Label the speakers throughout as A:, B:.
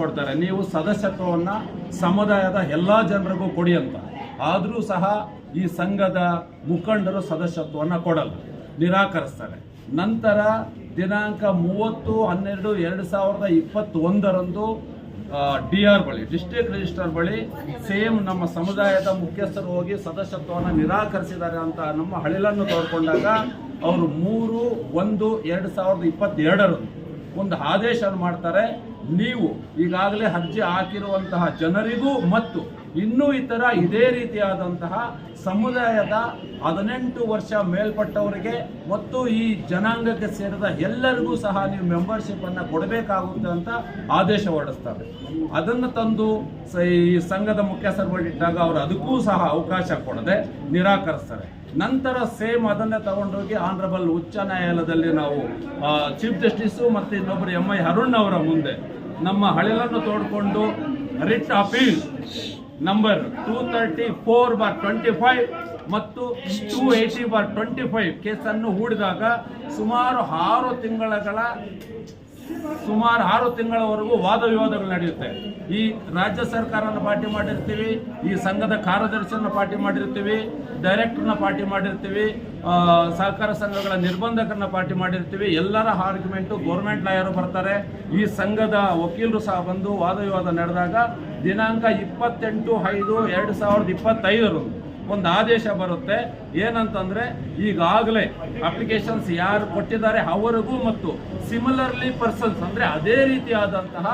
A: ಕೊಡ್ತಾರೆ. ನೀವು ಸದಸ್ಯತ್ವವನ್ನು ಸಮುದಾಯದ ಎಲ್ಲ ಜನರಿಗೂ ಕೊಡಿ ಅಂತ. ಆದರೂ ಸಹ ಈ ಸಂಘದ ಮುಖಂಡರು ಸದಸ್ಯತ್ವವನ್ನು ಕೊಡಲ್ಲ. ನಿರಾಕರಿಸ್ತಾರೆ. ನಂತರ ದಿನಾಂಕ ಮೂವತ್ತು, ಹನ್ನೆರಡು, ಎರಡು ಸಾವಿರದ ಇಪ್ಪತ್ತೊಂದರಂದು ಡಿ ಆರ್ ಬಳಿ, ಡಿಸ್ಟ್ರಿಕ್ಟ್ ರಿಜಿಸ್ಟರ್ ಬಳಿ ಸೇಮ್ ನಮ್ಮ ಸಮುದಾಯದ ಮುಖ್ಯಸ್ಥರು ಹೋಗಿ ಸದಸ್ಯತ್ವವನ್ನು ನಿರಾಕರಿಸಿದ್ದಾರೆ ಅಂತ ನಮ್ಮ ಹಳಿಲನ್ನು ತೋರ್ಕೊಂಡಾಗ ಅವರು ಮೂರು, ಒಂದು, ಎರಡು ಸಾವಿರದ ಇಪ್ಪತ್ತೆರಡರಂದು ಒಂದು ಆದೇಶ ಮಾಡ್ತಾರೆ. ನೀವು ಈಗಾಗಲೇ ಅರ್ಜಿ ಹಾಕಿರುವಂತಹ ಜನರಿಗೂ ಮತ್ತು ಇನ್ನೂ ಇತರ ಇದೇ ರೀತಿಯಾದಂತಹ ಸಮುದಾಯದ ಹದಿನೆಂಟು ವರ್ಷ ಮೇಲ್ಪಟ್ಟವರಿಗೆ ಮತ್ತು ಈ ಜನಾಂಗಕ್ಕೆ ಸೇರಿದ ಎಲ್ಲರಿಗೂ ಸಹ ನೀವು ಮೆಂಬರ್ಶಿಪ್ ಅನ್ನ ಕೊಡಬೇಕಾಗುತ್ತೆ ಅಂತ ಆದೇಶ ಹೊರಡಿಸ್ತಾರೆ. ಅದನ್ನು ತಂದು ಈ ಸಂಘದ ಮುಖ್ಯಸ್ಥರು ಬಳಿ ಅವರು ಅದಕ್ಕೂ ಸಹ ಅವಕಾಶ ಕೊಡದೆ ನಿರಾಕರಿಸ್ತಾರೆ. ನಂತರ ಸೇಮ್ ಅದನ್ನೇ ತಗೊಂಡೋಗಿ ಆನರಬಲ್ ಉಚ್ಚ ನ್ಯಾಯಾಲಯದಲ್ಲಿ ನಾವು ಚೀಫ್ ಜಸ್ಟಿಸು ಮತ್ತು ಇನ್ನೊಬ್ಬರು ಎಂ ಐ ಅರುಣ್ ಅವರ ಮುಂದೆ ನಮ್ಮ ಹಳೆಲನ್ನು ತೋಡ್ಕೊಂಡು writ appeal number two thirty four bar twenty five ಮತ್ತು two eighty bar twenty five ಕೇಸನ್ನು ಹೂಡಿದಾಗ ಸುಮಾರು ಆರು ತಿಂಗಳಗಳ ಸುಮಾರು ಆರು ತಿಂಗಳವರೆಗೂ ವಾದ ವಿವಾದಗಳು ನಡೆಯುತ್ತೆ. ಈ ರಾಜ್ಯ ಸರ್ಕಾರನ ಪಾರ್ಟಿ ಮಾಡಿರ್ತೀವಿ, ಈ ಸಂಘದ ಕಾರ್ಯದರ್ಶಿಯನ್ನು ಪಾರ್ಟಿ ಮಾಡಿರ್ತೀವಿ ಡೈರೆಕ್ಟರ್ನ ಪಾರ್ಟಿ ಮಾಡಿರ್ತೀವಿ ಸಹಕಾರ ಸಂಘಗಳ ನಿರ್ಬಂಧಕರನ್ನ ಪಾರ್ಟಿ ಮಾಡಿರ್ತೀವಿ, ಎಲ್ಲರ ಆರ್ಗ್ಯುಮೆಂಟು ಗೌರ್ಮೆಂಟ್ ಲಾಯರು ಬರ್ತಾರೆ. ಈ ಸಂಘದ ವಕೀಲರು ಸಹ ಬಂದು ವಾದ ವಿವಾದ ನಡೆದಾಗ ದಿನಾಂಕ ಇಪ್ಪತ್ತೆಂಟು ಐದು ಎರಡು ಸಾವಿರದ ಇಪ್ಪತ್ತೈದರಂದು ಒಂದು ಆದೇಶ ಬರುತ್ತೆ. ಏನಂತಂದ್ರೆ ಈಗಾಗಲೇ ಅಪ್ಲಿಕೇಶನ್ಸ್ ಯಾರು ಕೊಟ್ಟಿದ್ದಾರೆ ಅವರಿಗೂ ಮತ್ತು ಸಿಮಿಲರ್ಲಿ ಪರ್ಸನ್ಸ್ ಅಂದ್ರೆ ಅದೇ ರೀತಿಯಾದಂತಹ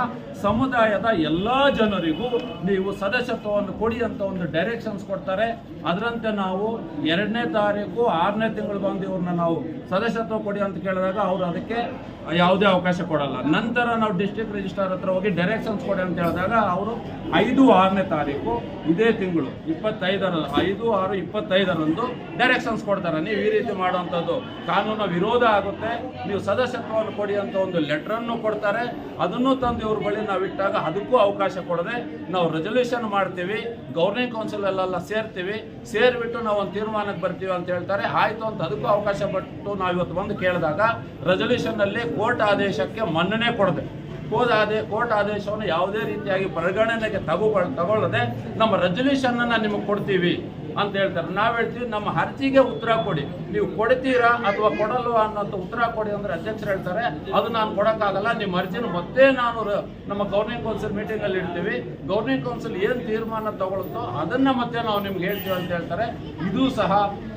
A: ಸಮುದಾಯದ ಎಲ್ಲಾ ಜನರಿಗೂ ನೀವು ಸದಸ್ಯತ್ವವನ್ನು ಕೊಡಿ ಅಂತ ಒಂದು ಡೈರೆಕ್ಷನ್ಸ್ ಕೊಡ್ತಾರೆ. ಅದರಂತೆ ನಾವು ಎರಡನೇ ತಾರೀಕು, ಆರನೇ ತಿಂಗಳು ಬಂದು ಇವ್ರನ್ನ ನಾವು ಸದಸ್ಯತ್ವ ಕೊಡಿ ಅಂತ ಕೇಳಿದಾಗ ಅವರು ಅದಕ್ಕೆ ಯಾವುದೇ ಅವಕಾಶ ಕೊಡಲ್ಲ. ನಂತರ ನಾವು ಡಿಸ್ಟ್ರಿಕ್ಟ್ ರಿಜಿಸ್ಟ್ರಾರ್ ಹತ್ರ ಹೋಗಿ ಡೈರೆಕ್ಷನ್ಸ್ ಕೊಡಿ ಅಂತ ಹೇಳಿದಾಗ ಅವರು ಐದು, ಆರನೇ ತಾರೀಕು, ಇದೇ ತಿಂಗಳು, ಇಪ್ಪತ್ತೈದರ, ಐದು, ಆರು, ಇಪ್ಪತ್ತೈದರಂದು ಡೈರೆಕ್ಷನ್ಸ್ ಕೊಡ್ತಾರೆ. ನೀವು ಈ ರೀತಿ ಮಾಡುವಂಥದ್ದು. ಕಾನೂನು ವಿರೋಧ ಆಗುತ್ತೆ. ನೀವು ಸದಸ್ಯತ್ವವನ್ನು ಕೊಡಿ ಅಂತ ಒಂದು ಲೆಟ್ರನ್ನು ಕೊಡ್ತಾರೆ. ಅದನ್ನು ತಂದು ಇವ್ರ ಬಳಿ ನಾವು ಇಟ್ಟಾಗ ಅದಕ್ಕೂ ಅವಕಾಶ ಕೊಡದೆ ನಾವು ರೆಸೊಲ್ಯೂಷನ್ ಮಾಡ್ತೀವಿ ಗೌರ್ನಿಂಗ್ ಕೌನ್ಸಿಲ್ ಅಲ್ಲೆಲ್ಲ ಸೇರ್ತೀವಿ. ಸೇರಿಬಿಟ್ಟು ನಾವು ಒಂದು ತೀರ್ಮಾನಕ್ಕೆ ಬರ್ತೀವಿ ಅಂತ ಹೇಳ್ತಾರೆ. ಆಯ್ತು ಅಂತ ಅದಕ್ಕೂ ಅವಕಾಶ ಪಟ್ಟು ನಾವು ಇವತ್ತು ಬಂದು ಕೇಳಿದಾಗ ರೆಸೊಲ್ಯೂಷನ್ ಅಲ್ಲಿ ಕೋರ್ಟ್ ಆದೇಶಕ್ಕೆ ಮನ್ನಣೆ ಕೊಡದೆ. ಕೋರ್ಟ್ ಆದೇ, ಕೋರ್ಟ್ ಆದೇಶವನ್ನು ಯಾವುದೇ ರೀತಿಯಾಗಿ ಪರಿಗಣನೆಗೆ ತಗೋ, ತಗೊಳ್ಳದೆ ನಮ್ಮ ರೆಸೊಲ್ಯೂಷನ್ ಅನ್ನ ನಿಮಗೆ ಕೊಡ್ತೀವಿ. ಅಂತ ಹೇಳ್ತಾರೆ. ನಾವು ಹೇಳ್ತೀವಿ, ನಮ್ಮ ಅರ್ಜಿಗೆ ಉತ್ತರ ಕೊಡಿ. ನೀವು ಕೊಡ್ತೀರಾ ಅಥವಾ ಕೊಡಲ್ವಾ ಅನ್ನೋಂಥ ಉತ್ತರ ಕೊಡಿ ಅಂದ್ರೆ ಅಧ್ಯಕ್ಷರು ಹೇಳ್ತಾರೆ. ಅದು ನಾನು ಕೊಡೋಕ್ಕಾಗಲ್ಲ, ನಿಮ್ಮ ಅರ್ಜಿನ ಮತ್ತೆ ನಾನು ನಮ್ಮ ಗೌರ್ನಿಂಗ್ ಕೌನ್ಸಿಲ್ ಮೀಟಿಂಗ್ ಅಲ್ಲಿ ಇಡ್ತೀವಿ. ಗೌರ್ನಿಂಗ್ ಕೌನ್ಸಿಲ್ ಏನು ತೀರ್ಮಾನ ತಗೊಳುತ್ತೋ ಅದನ್ನ ಮತ್ತೆ ನಾವು ನಿಮ್ಗೆ ಹೇಳ್ತೀವಿ ಅಂತ ಹೇಳ್ತಾರೆ. ಇದು ಸಹ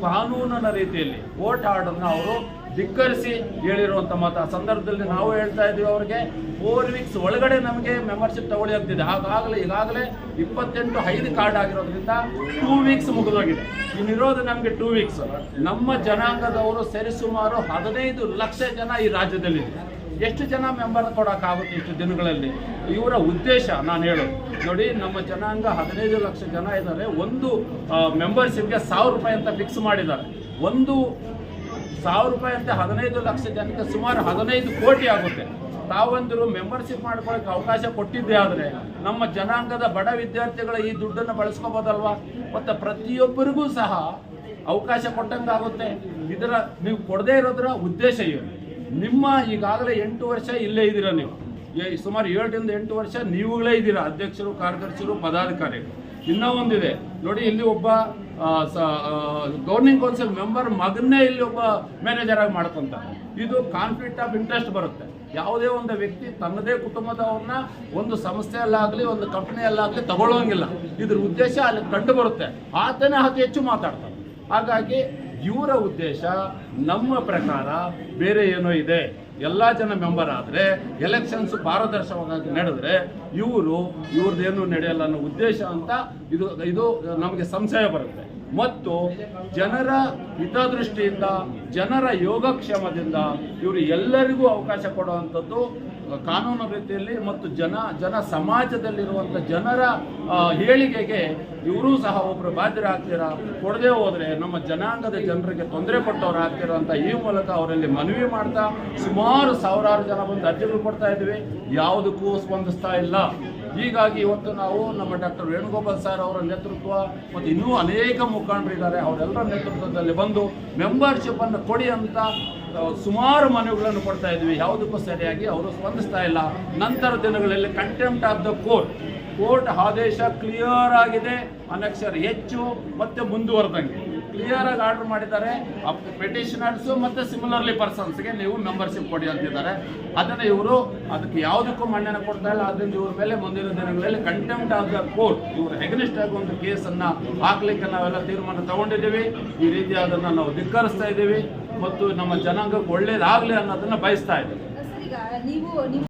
A: ಕಾನೂನಿನ ರೀತಿಯಲ್ಲಿ ಕೋರ್ಟ್ ಆರ್ಡರ್ನ ಅವರು ಧಿಕ್ಕರಿಸಿ ಹೇಳಿರುವಂತ ಮಾತು. ಆ ಸಂದರ್ಭದಲ್ಲಿ ನಾವು ಹೇಳ್ತಾ ಇದೀವಿ ಅವ್ರಿಗೆ ಫೋರ್ ವೀಕ್ಸ್ ಒಳಗಡೆ ನಮಗೆ ಮೆಂಬರ್ಶಿಪ್ ತಗೊಳ್ಳಿ ಆಗ್ತಿದೆ ಆಗಾಗಲೇ ಈಗಾಗಲೇ ಇಪ್ಪತ್ತೆಂಟು ಐದು ಕಾರ್ಡ್ ಆಗಿರೋದ್ರಿಂದ ಟೂ ವೀಕ್ಸ್ ಮುಗಿದೋಗಿದೆ. ಇನ್ನಿರೋದು ನಮಗೆ ಟೂ ವೀಕ್ಸ್ ನಮ್ಮ ಜನಾಂಗದವರು ಸರಿಸುಮಾರು ಹದಿನೈದು ಲಕ್ಷ ಜನ ಈ ರಾಜ್ಯದಲ್ಲಿದೆ ಎಷ್ಟು ಜನ ಮೆಂಬರ್ ಕೊಡೋಕ್ಕಾಗುತ್ತೆ ಇಷ್ಟು ದಿನಗಳಲ್ಲಿ? ಇವರ ಉದ್ದೇಶ ನಾನು ಹೇಳೋದು. ನೋಡಿ, ನಮ್ಮ ಜನಾಂಗ ಹದಿನೈದು ಲಕ್ಷ ಜನ ಇದ್ದಾರೆ. ಒಂದು ಮೆಂಬರ್ಶಿಪ್ಗೆ ಸಾವಿರ ರೂಪಾಯಿ ಅಂತ ಫಿಕ್ಸ್ ಮಾಡಿದ್ದಾರೆ. ಒಂದು ಸಾವಿರ ರೂಪಾಯಿ ಅಂತ ಹದಿನೈದು ಲಕ್ಷ ಜನಕ್ಕೆ ಸುಮಾರು ಹದಿನೈದು ಕೋಟಿ ಆಗುತ್ತೆ. ತಾವೊಂದಿರು ಮೆಂಬರ್ಶಿಪ್ ಮಾಡ್ಕೊಳ್ಳೋಕೆ ಅವಕಾಶ ಕೊಟ್ಟಿದ್ದೆ ಆದರೆ ನಮ್ಮ ಜನಾಂಗದ ಬಡ ವಿದ್ಯಾರ್ಥಿಗಳ ಈ ದುಡ್ಡನ್ನು ಬಳಸ್ಕೋಬೋದಲ್ವಾ? ಮತ್ತು ಪ್ರತಿಯೊಬ್ಬರಿಗೂ ಸಹ ಅವಕಾಶ ಕೊಟ್ಟಂಗಾಗುತ್ತೆ. ಇದರ ನೀವು ಕೊಡದೇ ಇರೋದ್ರ ಉದ್ದೇಶ ಏನು? ನಿಮ್ಮ ಈಗಾಗಲೇ ಎಂಟು ವರ್ಷ ಇಲ್ಲೇ ಇದ್ದೀರಾ ನೀವು? ಸುಮಾರು ಏಳರಿಂದ ಎಂಟು ವರ್ಷ ನೀವುಗಳೇ ಇದ್ದೀರಾ? ಅಧ್ಯಕ್ಷರು, ಕಾರ್ಯದರ್ಶಿರು, ಪದಾಧಿಕಾರಿಗಳು. ಇನ್ನೂ ಒಂದಿದೆ. ನೋಡಿ, ಇಲ್ಲಿ ಒಬ್ಬ ಗವರ್ನಿಂಗ್ ಕೌನ್ಸಿಲ್ ಮೆಂಬರ್ ಮಗನ್ನೇ ಇಲ್ಲಿ ಒಬ್ಬ ಮ್ಯಾನೇಜರ್ ಆಗಿ ಮಾಡ್ಕೊಂತಾರೆ ಇದು ಕಾನ್ಫ್ಲಿಕ್ಟ್ ಆಫ್ ಇಂಟ್ರೆಸ್ಟ್ ಬರುತ್ತೆ. ಯಾವುದೇ ಒಂದು ವ್ಯಕ್ತಿ ತನ್ನದೇ ಕುಟುಂಬದವ್ರನ್ನ ಒಂದು ಸಂಸ್ಥೆಯಲ್ಲಾಗಲಿ ಒಂದು ಕಂಪ್ನಿಯಲ್ಲಾಗಲಿ ತಗೊಳ್ಳೋಂಗಿಲ್ಲ. ಇದ್ರ ಉದ್ದೇಶ ಅಲ್ಲಿ ಕಂಡು ಬರುತ್ತೆ. ಆತನೇ ಅತಿ ಹೆಚ್ಚು ಮಾತಾಡ್ತಾರೆ ಹಾಗಾಗಿ ಇವರ ಉದ್ದೇಶ ನಮ್ಮ ಪ್ರಕಾರ ಬೇರೆ ಏನೋ ಇದೆ. ಎಲ್ಲ ಜನ ಮೆಂಬರ್ ಆದರೆ ಎಲೆಕ್ಷನ್ಸ್ ಪಾರದರ್ಶಕವಾಗಿ ನಡೆದ್ರೆ ಇವರು ಇವ್ರದ್ದೇನು ನಡೆಯಲ್ಲ ಅನ್ನೋ ಉದ್ದೇಶ ಅಂತ ಇದು ಇದು ನಮಗೆ ಸಂಶಯ ಬರುತ್ತೆ. ಮತ್ತು ಜನರ ಹಿತದೃಷ್ಟಿಯಿಂದ, ಜನರ ಯೋಗಕ್ಷೇಮದಿಂದ ಇವರು ಎಲ್ಲರಿಗೂ ಅವಕಾಶ ಕೊಡುವಂಥದ್ದು ಕಾನೂನು ರೀತಿಯಲ್ಲಿ ಮತ್ತು ಜನ ಜನ ಸಮಾಜದಲ್ಲಿರುವಂಥ ಜನರ ಹೇಳಿಕೆಗೆ ಇವರು ಸಹ ಒಬ್ಬರು ಬಾಧ್ಯರಾಗ್ತೀರಾ? ಕೊಡದೆ ಹೋದರೆ ನಮ್ಮ ಜನಾಂಗದ ಜನರಿಗೆ ತೊಂದರೆ ಕೊಟ್ಟವ್ರು ಆಗ್ತೀರಾ ಅಂತ ಈ ಮೂಲಕ ಅವರಲ್ಲಿ ಮನವಿ ಮಾಡ್ತಾ ಸುಮಾರು ಸಾವಿರಾರು ಜನ ಬಂದು ಅರ್ಜಿಗಳು ಕೊಡ್ತಾ ಇದ್ವಿ. ಯಾವುದಕ್ಕೂ ಸ್ಪಂದಿಸ್ತಾ ಇಲ್ಲ. ಹೀಗಾಗಿ ಇವತ್ತು ನಾವು ನಮ್ಮ ಡಾಕ್ಟರ್ ವೇಣುಗೋಪಾಲ್ ಸರ್ ಅವರ ನೇತೃತ್ವ ಮತ್ತು ಇನ್ನೂ ಅನೇಕ ಮುಖಂಡರಿದ್ದಾರೆ. ಅವರೆಲ್ಲರ ನೇತೃತ್ವದಲ್ಲಿ ಬಂದು ಮೆಂಬರ್ಶಿಪ್ಪನ್ನು ಕೊಡಿ ಅಂತ ಸುಮಾರು ಮನವಿಗಳನ್ನು ಕೊಡ್ತಾ ಇದ್ವಿ. ಯಾವುದಕ್ಕೂ ಸರಿಯಾಗಿ ಅವರು ಸ್ಪಂದಿಸ್ತಾ ಇಲ್ಲ. ನಂತರ ದಿನಗಳಲ್ಲಿ contempt of the court court ಆದೇಶ ಕ್ಲಿಯರ್ ಆಗಿದೆ. ಅನಕ್ಷರ ಹೆಚ್ಚು, ಮತ್ತೆ ಮುಂದುವರೆದಂಗೆ. ಕ್ಲಿಯರ್ ಆಗಿ ಆರ್ಡರ್ ಮಾಡಿದ್ದಾರೆ. ಪೆಟಿಷನರ್ಸು ಮತ್ತೆ ಸಿಮಿಲರ್ಲಿ ಪರ್ಸನ್ಸ್ಗೆ ನೀವು ಮೆಂಬರ್ಶಿಪ್ ಕೊಡಿ ಅಂತಿದ್ದಾರೆ. ಅದನ್ನು ಇವರು ಅದಕ್ಕೆ ಯಾವುದಕ್ಕೂ ಮನ್ನಣೆ ಕೊಡ್ತಾ ಇಲ್ಲ. ಅದರಿಂದ ಇವ್ರ ಮೇಲೆ ಮುಂದಿನ ದಿನಗಳಲ್ಲಿ ಕಂಟೆಂಪ್ಟ್ ಆಫ್ ದ ಕೋರ್ಟ್ ಇವರು ಎಗನಿಸ್ಟ್ ಆಗಿ ಒಂದು ಕೇಸನ್ನು ಹಾಕ್ಲಿಕ್ಕೆ ನಾವೆಲ್ಲ ತೀರ್ಮಾನ ತಗೊಂಡಿದ್ದೀವಿ. ಈ ರೀತಿ ಅದನ್ನು ನಾವು ಧಿಕ್ಕರಿಸ್ತಾ ಇದ್ದೀವಿ. ಮತ್ತು ನಮ್ಮ ಜನಾಂಗಕ್ಕೆ ಒಳ್ಳೇದಾಗಲಿ ಅನ್ನೋದನ್ನ ಬಯಸ್ತಾ ಇದ್ದೀವಿ.